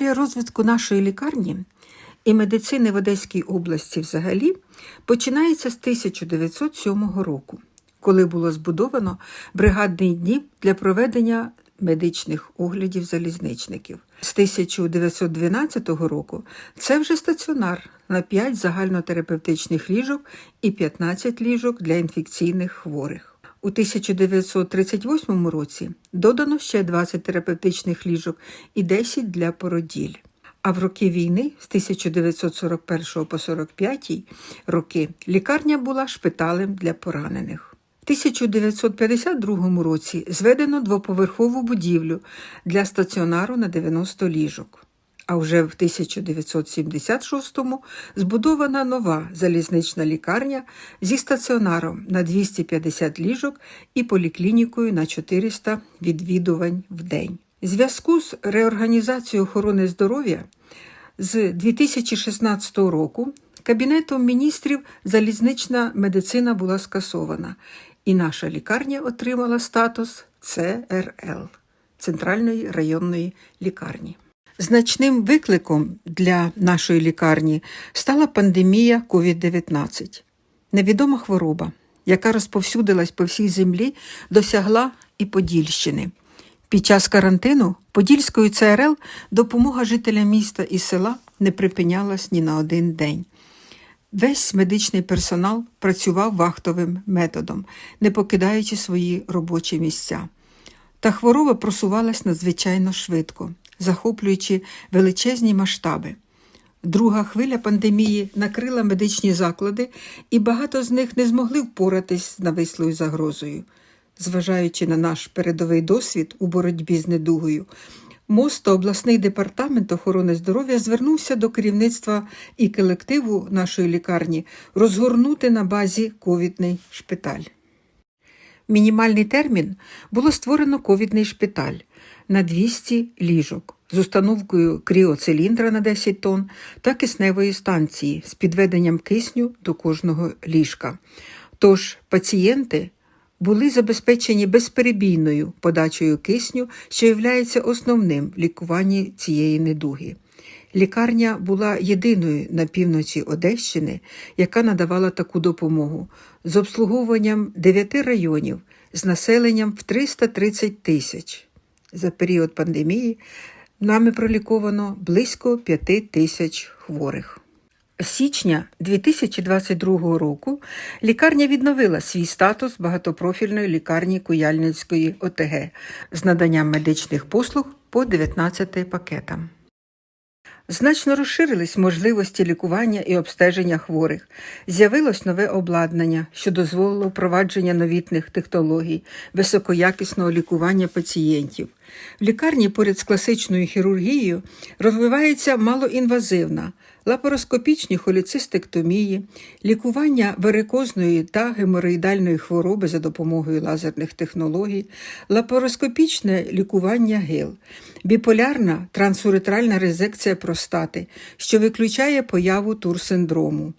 Історія розвитку нашої лікарні і медицини в Одеській області взагалі починається з 1907 року, коли було збудовано бригадний днів для проведення медичних оглядів залізничників. З 1912 року це вже стаціонар на 5 загальнотерапевтичних ліжок і 15 ліжок для інфекційних хворих. У 1938 році додано ще 20 терапевтичних ліжок і 10 для породіль. А в роки війни з 1941 по 45 роки лікарня була шпиталем для поранених. В 1952 році зведено двоповерхову будівлю для стаціонару на 90 ліжок. А вже в 1976-му збудована нова залізнична лікарня зі стаціонаром на 250 ліжок і поліклінікою на 400 відвідувань в день. Зв'язку з реорганізацією охорони здоров'я з 2016 року Кабінетом міністрів залізнична медицина була скасована, і наша лікарня отримала статус ЦРЛ Центральної районної лікарні. Значним викликом для нашої лікарні стала пандемія COVID-19. Невідома хвороба, яка розповсюдилась по всій землі, досягла і Подільщини. Під час карантину Подільської ЦРЛ допомога жителям міста і села не припинялась ні на один день. Весь медичний персонал працював вахтовим методом, не покидаючи свої робочі місця. Та хвороба просувалась надзвичайно швидко, захоплюючи величезні масштаби. Друга хвиля пандемії накрила медичні заклади, і багато з них не змогли впоратись з навислою загрозою. Зважаючи на наш передовий досвід у боротьбі з недугою, МОЗ та обласний департамент охорони здоров'я звернувся до керівництва і колективу нашої лікарні розгорнути на базі ковідний шпиталь. Мінімальний термін було створено ковідний шпиталь на 200 ліжок з установкою кріоциліндра на 10 тонн та кисневої станції з підведенням кисню до кожного ліжка. Тож пацієнти були забезпечені безперебійною подачею кисню, що є основним в лікуванні цієї недуги. Лікарня була єдиною на півночі Одещини, яка надавала таку допомогу з обслуговуванням 9 районів з населенням в 330 тисяч. За період пандемії нами проліковано близько 5 тисяч хворих. Січня 2022 року лікарня відновила свій статус багатопрофільної лікарні Куяльницької ОТГ з наданням медичних послуг по 19 пакетам. Значно розширились можливості лікування і обстеження хворих. З'явилось нове обладнання, що дозволило впровадження новітних технологій, високоякісного лікування пацієнтів. В лікарні поряд з класичною хірургією розвивається малоінвазивна, лапароскопічні холіцистектомії, лікування варикозної та геморроїдальної хвороби за допомогою лазерних технологій, лапароскопічне лікування ГИЛ, біполярна трансуретральна резекція простати, що виключає появу турсиндрому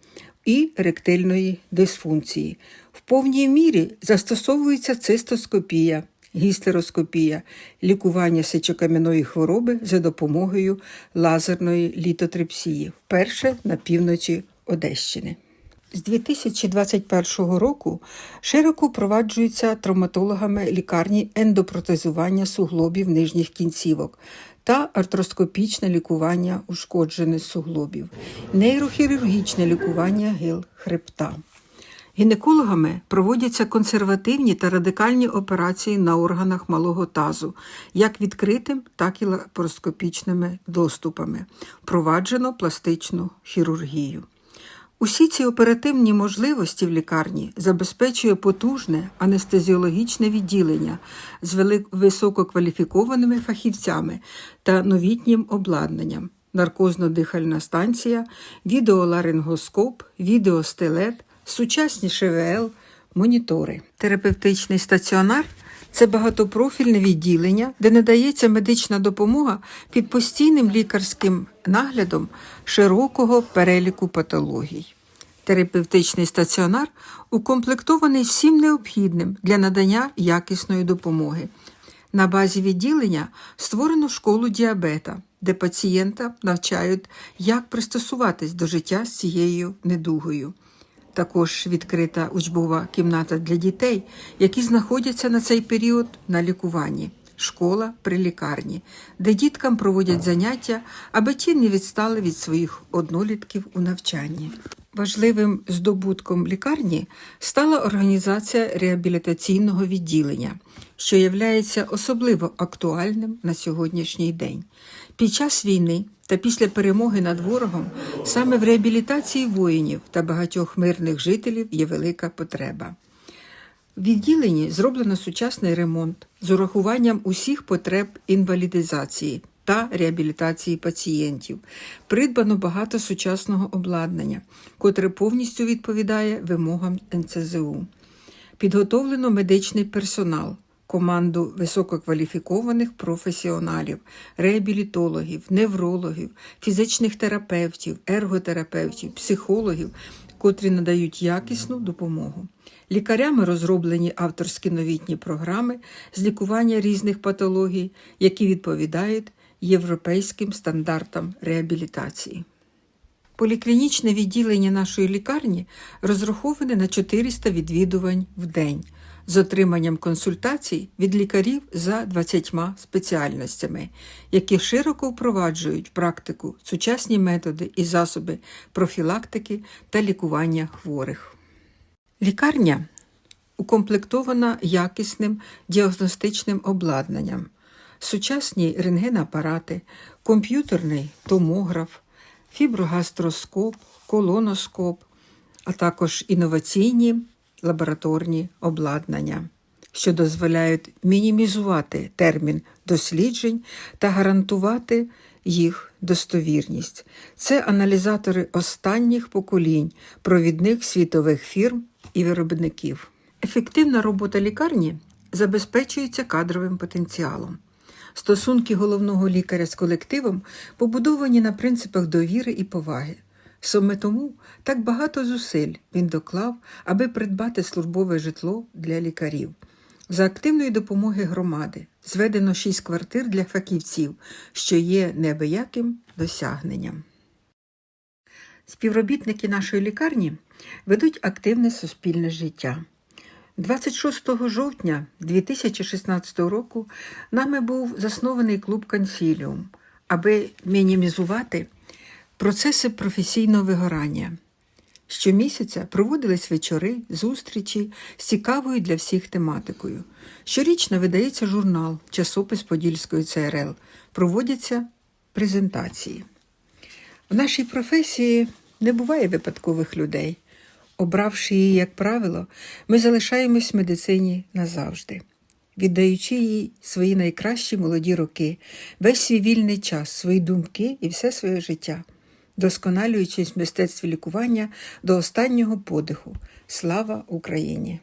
і ректильної дисфункції. В повній мірі застосовується цистоскопія гістероскопія, лікування сечокам'яної хвороби за допомогою лазерної літотрипсії, вперше на півночі Одещини. З 2021 року широко впроваджуються травматологами лікарні ендопротезування суглобів нижніх кінцівок та артроскопічне лікування ушкоджених суглобів, нейрохірургічне лікування гил хребта. Гінекологами проводяться консервативні та радикальні операції на органах малого тазу, як відкритим, так і лапароскопічними доступами. Впроваджено пластичну хірургію. Усі ці оперативні можливості в лікарні забезпечує потужне анестезіологічне відділення з висококваліфікованими фахівцями та новітнім обладнанням, наркозно-дихальна станція, відеоларингоскоп, відеостелет – сучасні ШВЛ, монітори. Терапевтичний стаціонар це багатопрофільне відділення, де надається медична допомога під постійним лікарським наглядом широкого переліку патологій. Терапевтичний стаціонар укомплектований всім необхідним для надання якісної допомоги. На базі відділення створено школу діабета, де пацієнта навчають, як пристосуватись до життя з цією недугою. Також відкрита учбова кімната для дітей, які знаходяться на цей період на лікуванні. Школа при лікарні, де діткам проводять заняття, аби ті не відстали від своїх однолітків у навчанні. Важливим здобутком лікарні стала організація реабілітаційного відділення, що є особливо актуальним на сьогоднішній день. Під час війни та після перемоги над ворогом саме в реабілітації воїнів та багатьох мирних жителів є велика потреба. В відділенні зроблено сучасний ремонт з урахуванням усіх потреб інвалідизації та реабілітації пацієнтів. Придбано багато сучасного обладнання, котре повністю відповідає вимогам НЦЗУ. Підготовлено медичний персонал, команду висококваліфікованих професіоналів, реабілітологів, неврологів, фізичних терапевтів, ерготерапевтів, психологів, котрі надають якісну допомогу. Лікарями розроблені авторські новітні програми з лікування різних патологій, які відповідають європейським стандартам реабілітації. Поліклінічне відділення нашої лікарні розраховане на 400 відвідувань в день з отриманням консультацій від лікарів за 20 спеціальностями, які широко впроваджують практику сучасні методи і засоби профілактики та лікування хворих. Лікарня укомплектована якісним діагностичним обладнанням, сучасні рентгенапарати, комп'ютерний томограф, фіброгастроскоп, колоноскоп, а також інноваційні лабораторні обладнання, що дозволяють мінімізувати термін досліджень та гарантувати їх достовірність. Це аналізатори останніх поколінь провідних світових фірм і виробників. Ефективна робота лікарні забезпечується кадровим потенціалом. Стосунки головного лікаря з колективом побудовані на принципах довіри і поваги. Саме тому так багато зусиль він доклав, аби придбати службове житло для лікарів. За активної допомоги громади зведено шість квартир для фахівців, що є неабияким досягненням. Співробітники нашої лікарні ведуть активне суспільне життя. 26 жовтня 2016 року нами був заснований клуб Консіліум, аби мінімізувати процеси професійного вигорання. Щомісяця проводились вечори, зустрічі з цікавою для всіх тематикою. Щорічно видається журнал, часопис Подільської ЦРЛ, проводяться презентації. В нашій професії не буває випадкових людей. Обравши її, як правило, ми залишаємось в медицині назавжди, віддаючи їй свої найкращі молоді роки, весь свій вільний час, свої думки і все своє життя, досконалюючись в мистецтві лікування до останнього подиху. Слава Україні!